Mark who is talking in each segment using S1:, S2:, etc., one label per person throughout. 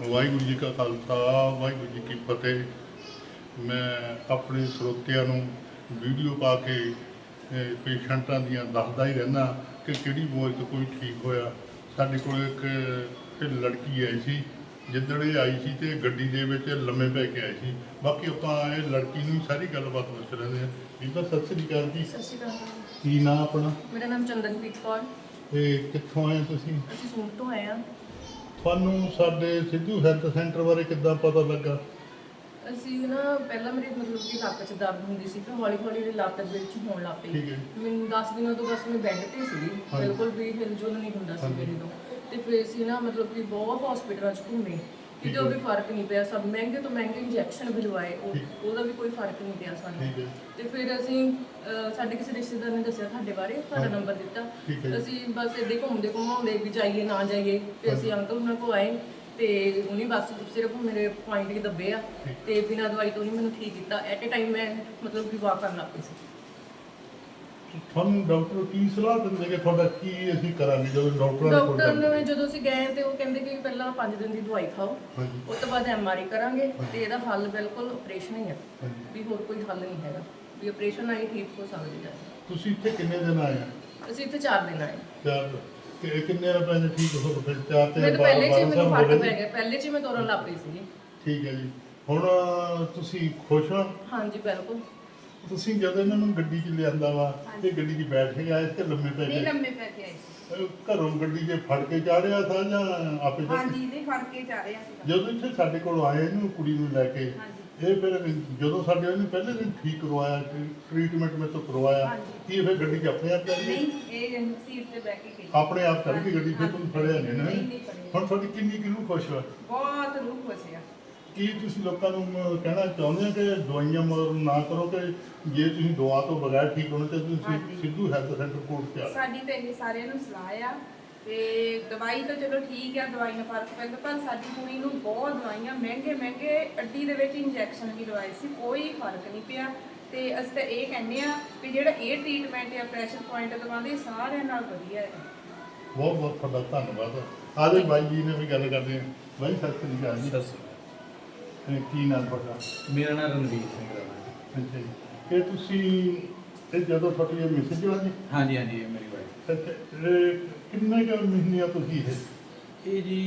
S1: ਵਾਹਿਗੁਰੂ ਜੀ ਕਾ ਖਾਲਸਾ ਵਾਹਿਗੁਰੂ ਜੀ ਕੀ ਫਤਿਹ। ਮੈਂ ਆਪਣੇ ਸਰੋਤਿਆਂ ਨੂੰ ਵੀਡੀਓ ਪਾ ਕੇ ਪੇਸ਼ੈਂਟਾਂ ਦੀਆਂ ਦੱਸਦਾ ਹੀ ਰਹਿੰਦਾ ਕਿ ਕਿਹੜੀ ਬੋਝ ਤੋਂ ਕੋਈ ਠੀਕ ਹੋਇਆ। ਸਾਡੇ ਕੋਲ ਇੱਕ ਇੱਕ ਲੜਕੀ ਆਈ ਸੀ ਜਿੱਦਣ ਇਹ ਆਈ ਸੀ ਤੇ ਗੱਡੀ ਦੇ ਵਿੱਚ ਲੰਮੇ ਪੈ ਕੇ ਆਈ ਸੀ। ਬਾਕੀ ਆਪਾਂ ਇਹ ਲੜਕੀ ਨੂੰ ਸਾਰੀ ਗੱਲਬਾਤ ਪੁੱਛ ਰਹੇ ਹਾਂ। ਬੀਬਾ ਸਤਿ ਸ੍ਰੀ ਅਕਾਲ ਜੀ।
S2: ਸਤਿ ਸ਼੍ਰੀ ਅਕਾਲ
S1: ਕੀ ਨਾਂ ਆਪਣਾ?
S2: ਮੇਰਾ ਨਾਮ ਚੰਦਨਪ੍ਰੀਤ ਕੌਰ।
S1: ਤੇ ਕਿੱਥੋਂ ਆਏ ਤੁਸੀਂ?
S2: ਅਸੀਂ ਸੂਟ ਤੋਂ ਆਏ ਆ
S1: ਤੁਹਾਨੂੰ ਸਾਡੇ ਸਿੱਧੂ ਹੈਲਥ ਸੈਂਟਰ ਬਾਰੇ ਕਿੱਦਾਂ ਪਤਾ ਲੱਗਾ
S2: ਅਸੀਂ ਨਾ ਪਹਿਲਾਂ ਮੇਰੀ ਮਤਲਬ ਕਿ ਲੱਕ 'ਚ ਦਰਦ ਹੁੰਦੀ ਸੀ ਫਿਰ ਹੌਲੀ ਹੌਲੀ ਮੇਰੀ ਲੱਕ ਦੇ ਵਿੱਚ ਹੋਣ ਲੱਗ ਪਈ
S1: ਠੀਕ ਹੈ।
S2: ਮੈਨੂੰ 10 ਦਿਨਾਂ ਤੋਂ ਬਸ ਮੈਂ ਬੈੱਡ ਤੇ ਸੀਗੀ
S1: ਹਾਂਜੀ।
S2: ਬਿਲਕੁਲ ਵੀ ਹਿਲਜੁਲ ਨਹੀਂ ਹੁੰਦਾ ਸੀ
S1: ਹਾਂਜੀ।
S2: ਮੇਰੇ ਤੋਂ ਤੇ ਫਿਰ ਅਸੀਂ ਨਾ ਮਤਲਬ ਕਿ ਬਹੁਤ ਹਸਪੀਟਲਾਂ 'ਚ ਘੁੰਮੇ ਕਿਤੇ ਉਹ ਵੀ ਫ਼ਰਕ ਨਹੀਂ ਪਿਆ ਸਭ ਮਹਿੰਗੇ ਤੋਂ ਮਹਿੰਗੇ ਇੰਜੈਕਸ਼ਨ ਵੀ ਲਵਾਏ ਉਹ- ਉਹਦਾ ਵੀ ਕੋਈ ਫ਼ਰਕ ਨਹੀਂ ਪਿਆ ਸਾਨੂੰ।
S1: ਠੀਕ ਹੈ।
S2: ਤੇ ਫਿਰ ਅਸੀਂ ਅਹ, ਸਾਡੇ ਕਿਸੇ ਰਿਸ਼ਤੇਦਾਰ ਨੇ ਦੱਸਿਆ ਤੁਹਾਡੇ ਬਾਰੇ ਤੁਹਾਡਾ। ਨੰਬਰ ਦਿੱਤਾ।
S1: ਠੀਕ ਹੈ ਜੀ।
S2: ਅਸੀਂ ਬਸ ਹੀ ਘੁੰਮਦੇ ਘੁੰਮਾਉਂਦੇ ਵੀ ਜਾਈਏ ਨਾ ਜਾਈਏ ਤੇ ਅਸੀਂ ਅੰਕਲ ਉਹਨਾਂ ਕੋਲ ਆਏ ਤੇ ਉਹਨੇ ਬਸ ਸਿਰਫ ਮੇਰੇ ਪੁਆਇੰਟ ਹੀ ਦੱਬੇ ਆ ਤੇ ਬਿਨਾਂ ਦਵਾਈ ਤੋਂ ਹੀ ਮੈਨੂੰ ਠੀਕ ਕੀਤਾ। ਐਟ ਅ ਟਾਈਮ ਮੈਂ ਮਤਲਬ ਕਿ ਵਾਕ ਕਰਨ ਲੱਗ ਪਈ ਸੀ।
S1: ਤੁਹਾਨੂੰ ਡਾਕਟਰ ਕੀ ਸਲਾਹ ਦਿੰਦੇ ਕਿ ਤੁਹਾਡਾ ਕੀ ਅਸੀਂ ਕਰਾਂਗੇ ਜਦੋਂ ਡਾਕਟਰਾਂ ਕੋਲ
S2: ਡਾਕਟਰ
S1: ਜਾਂਦੇ
S2: ਨੇ ਜਦੋਂ ਅਸੀਂ ਗਏ ਤੇ ਉਹ ਕਹਿੰਦੇ ਕਿ ਪਹਿਲਾਂ 5 ਦਿਨ ਦੀ ਦਵਾਈ ਖਾਓ
S1: ਹਾਂਜੀ।
S2: ਉਸ ਤੋਂ ਬਾਅਦ ਐਮਆਰਆਈ ਕਰਾਂਗੇ ਤੇ ਇਹਦਾ ਹੱਲ ਬਿਲਕੁਲ ਆਪਰੇਸ਼ਨ ਹੀ ਹੈ
S1: ਹਾਂਜੀ।
S2: ਵੀ ਹੋਰ ਕੋਈ ਹੱਲ ਨਹੀਂ ਹੈਗਾ ਵੀ ਆਪਰੇਸ਼ਨ ਨਾਲ ਹੀ ਠੀਕ ਹੋ ਸਕਦੀ ਹੈ
S1: ਤੁਸੀਂ ਇੱਥੇ ਕਿੰਨੇ ਦਿਨ ਆਏ ਆ?
S2: ਅਸੀਂ ਇੱਥੇ 4 ਦਿਨ ਆਏ।
S1: ਚਾਰ ਕਿ- ਕਿੰਨੇ ਰੁਪਏ ਦੇ ਠੀਕ ਹੋ ਗਏ? ਚਾਰ ਤੇ ਬਾਰਾਂ-
S2: ਪਹਿਲੇ ਚ ਹੀ
S1: ਬਾਰਾਂ
S2: ਮੈਨੂੰ
S1: ਸਾਲ ਹੋ
S2: ਫ਼ਰਕ
S1: ਗਏ।
S2: ਪੈ ਗਿਆ ਪਹਿਲੇ ਚ ਹੀ ਮੈਂ ਤੁਰਨ ਲੱਗ ਪਈ ਸੀ
S1: ਠੀਕ ਹੈ ਜੀ। ਹੁਣ ਤੁਸੀਂ ਖੁਸ਼ ਹੋ?
S2: ਹਾਂਜੀ ਬਿਲਕੁਲ।
S1: ਤੁਸੀਂ ਜਦੋਂ ਇਹਨਾਂ ਨੂੰ ਗੱਡੀ 'ਚ ਲਿਆਂਦਾ ਵਾ ਇਹ ਗੱਡੀ 'ਚ ਬੈਠ ਕੇ ਆਏ ਤੇ ਲੰਮੇ ਪੈ
S3: ਨਹੀਂ
S1: ਗਏ?
S3: ਲੰਮੇ ਪੈ ਕੇ ਆਏ ਸੀ।
S1: ਇਹ ਘਰੋਂ ਗੱਡੀ 'ਚ ਫੜ ਕੇ ਚਾੜਿਆ ਥਾ ਜਾਂ ਆਪੇ ਚੱਕ-
S3: ਹਾਂਜੀ ਨਹੀਂ ਫੜ ਕੇ ਜਾ ਰਿਹਾ ਸੀ
S1: ਜਦੋਂ ਇੱਥੇ ਸਾਡੇ ਕੋਲ ਆਏ ਇਹਨੂੰ ਕੁੜੀ ਨੂੰ ਲੈ ਕੇ
S3: ਹਾਂਜੀ।
S1: ਇਹ ਫਿਰ ਜਦੋਂ ਸਾਡੇ ਉਹਨੇ ਪਹਿਲੇ ਦਿਨ ਠੀਕ ਕਰਵਾਇਆ ਟ੍ਰੀਟਮੈਂਟ ਮੇਰੇ ਤੋਂ ਕਰਵਾਇਆ
S3: ਹਾਂਜੀ।
S1: ਕੀ ਇਹ ਫਿਰ ਗੱਡੀ 'ਚ ਆਪਣੇ ਆਪ ਚੱਲ ਗਈ
S3: ਨਹੀਂ ਇਹ ਸੀਟ ਤੇ ਬੈ ਕੇ ਗਈ
S1: ਆਪਣੇ ਆਪ ਚੜ ਗਈ ਗੱਡੀ ਫਿਰ ਤੁਹਾਨੂੰ ਫੜਿਆ ਨਹੀਂ ਨਾ।
S3: ਨਹੀਂ, ਨਹੀਂ ਫੜਿਆ।
S1: ਹੁਣ ਤੁਹਾਡੀ ਕਿੰਨੀ ਕਿਨੂੰ ਖੁਸ਼ ਹੋਇਆ
S3: ਬਹੁਤ ਰੂਹ ਖੁਸ਼ਿਆ
S1: ਕੀ ਤੁਸੀਂ ਲੋਕਾਂ ਨੂੰ ਕਹਿਣਾ ਚਾਹੁੰਦੇ ਹੋ ਕਿ ਦਵਾਈਆਂ ਮਗਰ ਨਾ ਕਰੋ ਕਿ ਜੇ ਤੁਸੀਂ ਦਵਾ ਤੋਂ ਬਗੈਰ ਠੀਕ ਹੋਣਾ ਤੇ ਤੁਸੀਂ
S3: ਹਾਂਜੀ।
S1: ਸਿੱਧੂ ਹੈਲਥ ਸੈਂਟਰ ਕੋਲ ਤੇ ਆ
S3: ਸਾਡੀ ਤਾਂ ਇਹ ਸਾਰਿਆਂ ਨੂੰ ਸਲਾਹ ਆ ਤੇ ਦਵਾਈ ਤਾਂ ਚਲੋ ਠੀਕ ਆ ਦਵਾਈ ਨਾਲ ਫ਼ਰਕ ਪੈਂਦਾ ਪਰ ਸਾਡੀ ਕੁੜੀ ਨੂੰ ਬਹੁਤ ਦਵਾਈਆਂ ਮਹਿੰਗੇ ਮਹਿੰਗੇ ਅੱਡੀ ਦੇ ਵਿੱਚ ਇੰਜੈਕਸ਼ਨ ਵੀ ਲਵਾਏ ਸੀ ਕੋਈ ਫ਼ਰਕ ਨਹੀਂ ਪਿਆ। ਤੇ ਅਸੀਂ ਤਾਂ ਇਹ ਕਹਿੰਦੇ ਆ ਵੀ ਜਿਹੜਾ ਇਹ ਟ੍ਰੀਟਮੈਂਟ ਆ ਪ੍ਰੈਸ਼ਰ ਪੁਆਇੰਟ ਦਵਾਉਂਦੇ ਸਾਰਿਆਂ ਨਾਲ ਵਧੀਆ ਹੈ
S1: ਬਹੁਤ ਬਹੁਤ ਤੁਹਾਡਾ ਧੰਨਵਾਦ। ਆਜੋ ਬਾਈ ਜੀ ਨੇ ਵੀ ਗੱਲ ਕਰਦੇ ਆ। ਬਾਈ ਸਤਿ ਸ੍ਰੀ ਅਕਾਲ ਜੀ।
S4: ਸਤਿ
S1: ਕੀ ਨਾਮ ਤੁਹਾਡਾ
S4: ਮੇਰਾ ਨਾਮ ਰਣਵੀਰ ਸਿੰਘ ਰਾਣਾ
S1: ਅੱਛਾ ਜੀ। ਇਹ ਤੁਸੀਂ ਇਹ ਜਦੋਂ ਤੁਹਾਡੀ ਇਹ ਮੈਸੇਜ ਆ ਜੀ
S4: ਹਾਂਜੀ ਹਾਂਜੀ ਇਹ ਮੇਰੀ ਵਾਈਫ
S1: ਇਹ ਕਿੰਨੇ ਕੁ ਮਹੀਨਿਆਂ ਤੁਸੀਂ ਇਹ?
S4: ਇਹ ਜੀ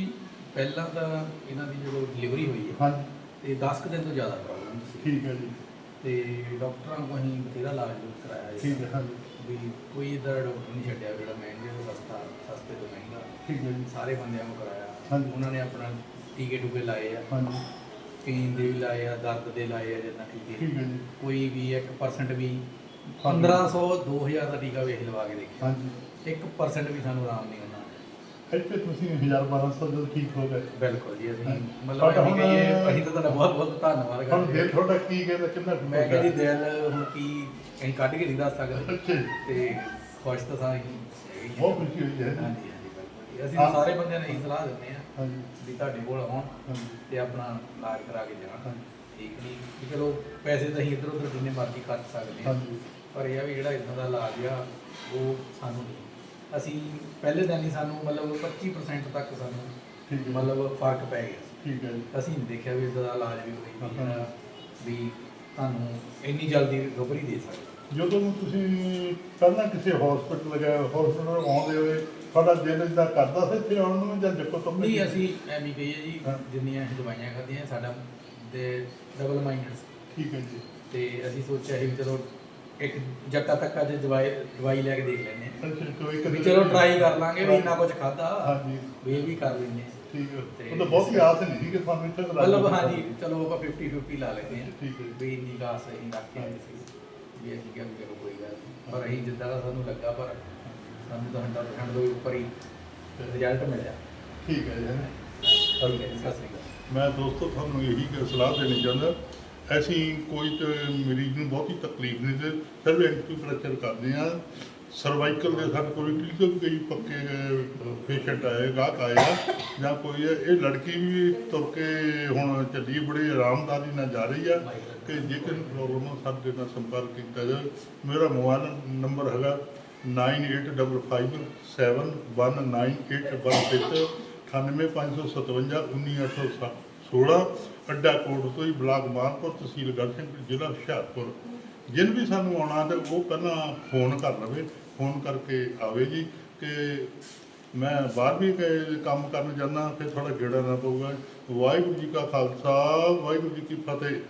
S4: ਪਹਿਲਾਂ ਤਾਂ ਇਹਨਾਂ ਦੀ ਜਦੋਂ ਡਿਲੀਵਰੀ ਹੋਈ ਹੈ
S1: ਹਾਂਜੀ।
S4: ਤੇ 10 ਕੁ ਦਿਨ ਤੋਂ ਜ਼ਿਆਦਾ ਪ੍ਰੋਬਲਮ ਸੀ।
S1: ਠੀਕ ਹੈ ਜੀ।
S4: ਤੇ ਡਾਕਟਰਾਂ ਕੋਲ ਅਸੀਂ ਬਥੇਰਾ ਇਲਾਜ ਕਰਾਇਆ ਜੀ
S1: ਠੀਕ ਹੈ ਹਾਂਜੀ।
S4: ਵੀ ਕੋਈ ਇਦਾਂ ਡਾਕਟਰ ਨਹੀਂ ਛੱਡਿਆ ਜਿਹੜਾ ਮਹਿੰਗੇ ਤੋਂ ਸਸਤਾ ਸਸਤੇ ਤੋਂ ਮਹਿੰਗਾ।
S1: ਠੀਕ ਹੈ ਜੀ।
S4: ਸਾਰੇ ਬੰਦਿਆਂ ਨੂੰ ਕਰਾਇਆ।
S1: ਹਾਂਜੀ।
S4: ਉਹਨਾਂ ਨੇ ਆਪਣਾ ਟੀਕੇ ਟੂਕੇ ਲਾਏ ਆ।
S1: ਹਾਂਜੀ।
S4: ਪੇਨ ਦੇ ਵੀ ਲਾਏ ਆ ਦਰਦ ਦੇ ਲਾਏ ਆ ਜਿੰਨਾ ਟੀਕੇ
S1: ਠੀਕ ਹੈ ਜੀ
S4: ਕੋਈ ਵੀ 1% ਵੀ
S1: ਹਾਂਜੀ।
S4: 1500 2000 ਦਾ ਟੀਕਾ ਵੇਖ ਲਵਾ ਕੇ ਦੇਖਿਆ
S1: ਹਾਂਜੀ
S4: 1% ਵੀ ਸਾਨੂੰ ਆਰਾਮ ਨਹੀਂ ਹੁੰਦਾ
S1: ਇੱਥੇ ਤੁਸੀਂ 1200 ਜਦੋਂ ਠੀਕ ਹੋ ਗਏ
S4: ਬਿਲਕੁਲ ਜੀ ਅਸੀਂ। ਮਤਲਬ ਅਸੀਂ ਕਹੀਏ
S1: ਹੁਣ-
S4: ਅਸੀਂ ਤਾਂ ਤੁਹਾਡਾ ਬਹੁਤ ਬਹੁਤ ਧੰਨਵਾਦ
S1: ਹੁਣ
S4: ਕਰਦੇ
S1: ਦਿਲ
S4: ਹਾਂ
S1: ਤੁਹਾਡਾ ਕੀ ਕਹਿੰਦਾ ਕਿੰਨਾ ਕੁ
S4: ਮੈਂ? ਕਹਿੰਦੀ ਦਿਲ ਹੁਣ ਕੀ ਅਸੀਂ ਕੱਢ ਕੇ ਨਹੀਂ ਦੱਸ ਸਕਦੇ ਤੇ ਖੁਸ਼ ਤਾਂ ਸਾਂ ਹੀ ਹੈਗੇ ਹੀ
S1: ਬਹੁਤ। ਖੁਸ਼ੀ ਹੋਈ ਹੈ
S4: ਹਾਂਜੀ। ਅਸੀਂ। ਤਾਂ ਸਾਰੇ ਬੰਦਿਆਂ ਨੂੰ ਇਹੀ ਸਲਾਹ ਦਿੰਦੇ ਆ
S1: ਹਾਂਜੀ।
S4: ਵੀ ਤੁਹਾਡੇ ਕੋਲ ਆਉਣ
S1: ਹਾਂਜੀ।
S4: ਤੇ ਆਪਣਾ ਇਲਾਜ ਕਰਾ ਕੇ ਜਾਣ।
S1: ਹਾਂਜੀ।
S4: ਠੀਕ ਨਹੀਂ ਵੀ ਚਲੋ ਪੈਸੇ ਤਾਂ ਅਸੀਂ ਇੱਧਰ ਉੱਧਰ ਜਿੰਨੇ ਮਰਜ਼ੀ ਖਰਚ ਸਕਦੇ ਹਾਂ।
S1: ਹਾਂਜੀ।
S4: ਪਰ ਇਹ ਆ ਵੀ ਜਿਹੜਾ ਇਦਾਂ ਦਾ ਇਲਾਜ ਆ ਉਹ ਸਾਨੂੰ ਨਹੀਂ। ਅਸੀਂ ਪਹਿਲੇ ਦਿਨ ਹੀ ਸਾਨੂੰ ਮਤਲਬ 25% ਤੱਕ ਸਾਨੂੰ
S1: ਠੀਕ ਹੈ।
S4: ਮਤਲਬ ਫ਼ਰਕ ਪੈ ਗਿਆ। ਸੀ
S1: ਠੀਕ ਹੈ। ਜੀ
S4: ਅਸੀਂ ਨਹੀਂ ਦੇਖਿਆ ਵੀ ਇਦਾਂ ਦਾ ਇਲਾਜ ਵੀ ਕੋਈ ਵੀ
S1: ਹਾਂ।
S4: ਜਿਹੜਾ ਵੀ ਤੁਹਾਨੂੰ ਇੰਨੀ ਜਲਦੀ ਰਿਕਵਰੀ ਦੇ ਸਕਦਾ।
S1: ਜਦੋਂ ਤੁਸੀਂ ਪਹਿਲਾਂ ਕਿਸੇ ਹਸਪੀਟਲ ਗਏ ਹਸਪੀਟਲ ਆਉਂਦੇ ਹੋਏ ਤੁਹਾਡਾ ਦਿਲ ਇਦਾਂ ਕਰਦਾ ਸੀ ਇੱਥੇ ਆਉਣ ਨੂੰ ਜਾਂ ਦੇਖੋ ਤੋਂ
S4: ਨਹੀਂ ਅਸੀਂ ਐਵੇਂ ਕਹੀਏ ਜੀ
S1: ਹਾਂ।
S4: ਜਿੰਨੀਆਂ ਅਸੀਂ ਦਵਾਈਆਂ ਖਾਧੀਆਂ ਸਾਡਾ ਤੇ ਡਬਲ ਮਾਈਂਡਡ
S1: ਠੀਕ ਹੈ ਜੀ।
S4: ਤੇ ਅਸੀਂ ਸੋਚਿਆ ਸੀ ਵੀ ਚਲੋ ਇੱਕ ਜੱਕਾ ਤੱਕ ਅੱਜ ਦਵਾਈ ਦਵਾਈ ਲੈ ਕੇ ਦੇਖ ਲੈਂਦੇ ਹਾਂ।
S1: ਅੱਛਾ ਕੋਈ
S4: ਵੀ ਚਲੋ ਟਰਾਈ ਕਰ ਲਾਂਗੇ ਵੀ ਇੰਨਾ ਕੁਝ ਖਾਦਾ
S1: ਹਾਂਜੀ।
S4: ਵੀ ਇਹ ਵੀ ਕਰ ਲੈਂਦੇ ਹਾਂ।
S1: ਠੀਕ ਹੈ। ਉਹ ਤਾਂ ਬਹੁਤ ਹੀ ਆਸ ਨਹੀਂ ਸੀ ਕਿ ਤੁਹਾਨੂੰ ਇੱਥੇ ਤਾਂ
S4: ਮਤਲਬ ਹਾਂਜੀ ਚਲੋ ਆਪਾਂ 50 50 ਲਾ ਲੈਂਦੇ ਹਾਂ।
S1: ਠੀਕ ਹੈ ਜੀ।
S4: ਵੀ ਇੰਨੀ ਕਾਸ ਅਸੀਂ ਰੱਖ ਕੇ ਆਏ ਸੀ। ਵੀ ਅਸੀਂ ਕਿਹਾ ਵੀ ਚਲੋ ਕੋਈ ਗੱਲ ਨਹੀਂ। ਪਰ ਅਸੀਂ ਜਿੱਦਾਂ ਦਾ ਸਾਨੂੰ ਲੱਗਾ ਪਰ ਸਾਨੂੰ ਤਾਂ 100% ਤੋਂ ਵੀ ਉੱਪਰ ਹੀ ਰਿਜ਼ਲਟ ਮਿਲਿਆ।
S1: ਠੀਕ ਹੈ ਜੀ।
S4: ਠੀਕ ਹੈ ਜੀ, ਸਤਿ ਸ੍ਰੀ ਅਕਾਲ।
S1: ਮੈਂ ਦੋਸਤੋ ਤੁਹਾਨੂੰ ਇਹੀ ਸਲਾਹ ਦੇਣੀ ਚਾਹੁੰਦਾ ਅਸੀਂ ਕੋਈ ਤੇ ਮਰੀਜ਼ ਨੂੰ ਬਹੁਤੀ ਤਕਲੀਫ ਨਹੀਂ ਦੇ ਸਿਰਫ ਐਕੂਪ੍ਰੈਸ਼ਰ ਕਰਦੇ ਆ ਸਰਵਾਈਕਲ ਦੇ ਸਾਡੇ ਕੋਲ ਵੀ ਕਈ ਪੱਕੇ ਪੇਸ਼ੈਂਟ ਆਏ ਗਾਹਕ ਆਏ ਆ ਜਾਂ ਕੋਈ ਇਹ ਲੜਕੀ ਵੀ ਤੁਰ ਕੇ ਹੁਣ ਚੱਲੀ ਬੜੀ ਆਰਾਮਦਾਰੀ ਨਾਲ ਜਾ ਰਹੀ ਆ ਕਿ ਜੇ ਨੂੰ ਪ੍ਰੋਬਲਮ ਹੋ ਸਾਡੇ ਨਾਲ ਸੰਪਰਕ ਕੀਤਾ ਜਾਵੇ। ਮੇਰਾ ਮੋਬਾਈਲ ਨੰਬਰ ਹੈਗਾ 9855719816 98557 19816 ਅੱਡਾ ਕੋਟ ਤੋਂ ਹੀ ਬਲਾਕ ਮਾਨਪੁਰ ਤਹਿਸੀਲ ਗੜ੍ਹਸ਼ੰਕਰ ਜ਼ਿਲ੍ਹਾ ਹੁਸ਼ਿਆਰਪੁਰ। ਜਿਨ ਵੀ ਸਾਨੂੰ ਆਉਣਾ ਤੇ ਉਹ ਪਹਿਲਾਂ ਫੋਨ ਕਰ ਲਵੇ, ਫੋਨ ਕਰਕੇ ਆਵੇ ਜੀ ਕਿ ਮੈਂ ਬਾਹਰ ਵੀ ਕੰਮ ਕਰਨ ਜਾਂਦਾ, ਫਿਰ ਥੋੜਾ ਗੇੜਾ ਨਾ ਪਊਗਾ। ਵਾਹਿਗੁਰੂ ਜੀ ਕਾ ਖਾਲਸਾ, ਵਾਹਿਗੁਰੂ ਜੀ ਕੀ ਫਤਿਹ।